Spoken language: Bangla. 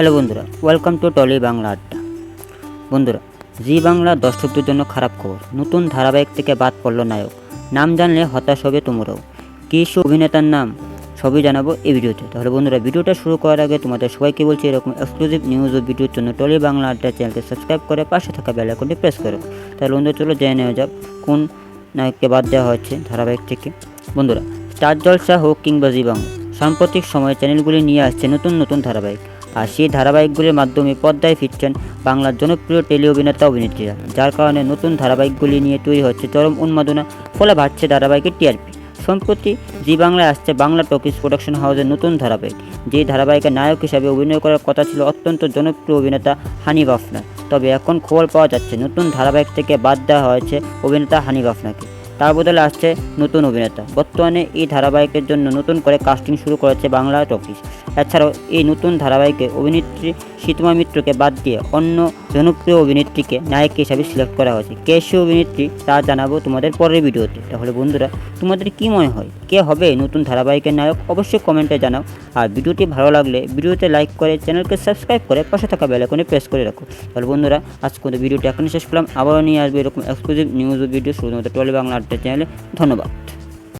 হ্যালো বন্ধুরা ওয়েলকাম টু টলি বাংলা আড্ডা বন্ধুরা জি বাংলা দর্শকদের জন্য খারাপ খবর। নতুন ধারাবাহিক থেকে বাদ পড়ল নায়ক। নাম জানলে হতাশ হবে তোমরাও। কী সে অভিনেতার নাম? সবই জানাব এই ভিডিওতে। তাহলে বন্ধুরা, ভিডিওটা শুরু করার আগে তোমাদের সবাইকে বলছি এরকম এক্সক্লুসিভ নিউজ ও ভিডিওর জন্য টলি বাংলা আড্ডা চ্যানেলকে সাবস্ক্রাইব করে পাশে থাকা বেল আইকনটি প্রেস করো। তাহলে বন্ধুরা, চলো জেনে নেওয়া যাক কোন নায়ককে বাদ দেওয়া হয়েছে ধারাবাহিক থেকে। বন্ধুরা স্টার জলসা হোক কিংবা জি বাংলা সাম্প্রতিক সময়ে চ্যানেলগুলি নিয়ে আসছে নতুন নতুন ধারাবাহিক। আর সেই ধারাবাহিকগুলির মাধ্যমে পর্দায় ফিরছেন বাংলার জনপ্রিয় টেলি অভিনেতা অভিনেত্রীরা, যার কারণে নতুন ধারাবাহিকগুলি নিয়ে তৈরি হচ্ছে চরম উন্মাদনা, ফলে বাড়ছে ধারাবাহিকের টিআরপি। সম্প্রতি জি বাংলায় আসছে বাংলা টকিজ প্রোডাকশন হাউসের নতুন ধারাবাহিক যে ধারাবাহিকের নায়ক হিসাবে অভিনয় করার কথা ছিল অত্যন্ত জনপ্রিয় অভিনেতা হানিফ আফনার তবে এখন খবর পাওয়া যাচ্ছে, নতুন ধারাবাহিক থেকে বাদ দেওয়া হয়েছে অভিনেতা হানিফ আফনাকে তার বদলে আসছে নতুন অভিনেতা। বর্তমানে এই ধারাবাহিকের জন্য নতুন করে কাস্টিং শুরু করেছে বাংলা টকিজ। এছাড়াও এই নতুন ধারাবাহিকে অভিনেত্রী শীতমা মিত্রকে বাদ দিয়ে অন্য জনপ্রিয় অভিনেত্রীকে নায়ক হিসাবে সিলেক্ট করা হয়েছে। কে সে অভিনেত্রী তা জানাব তোমাদের পরের ভিডিওতে। তাহলে বন্ধুরা, তোমাদের কী মনে হয়? কে হবে নতুন ধারাবাহিকের নায়ক? অবশ্যই কমেন্টে জানাও। আর ভিডিওটি ভালো লাগলে ভিডিওতে লাইক করে চ্যানেলকে সাবস্ক্রাইব করে পাশে থাকা বেলাকনে প্রেস করে রাখো। তাহলে বন্ধুরা, আজকে ভিডিওটি এখনই শেষ করলাম। আবারও নিয়ে আসবে এরকম এক্সক্লুসিভ নিউজ ভিডিও শুধুমাত্র টলি বাংলা আড্ডা চ্যানেলে ধন্যবাদ।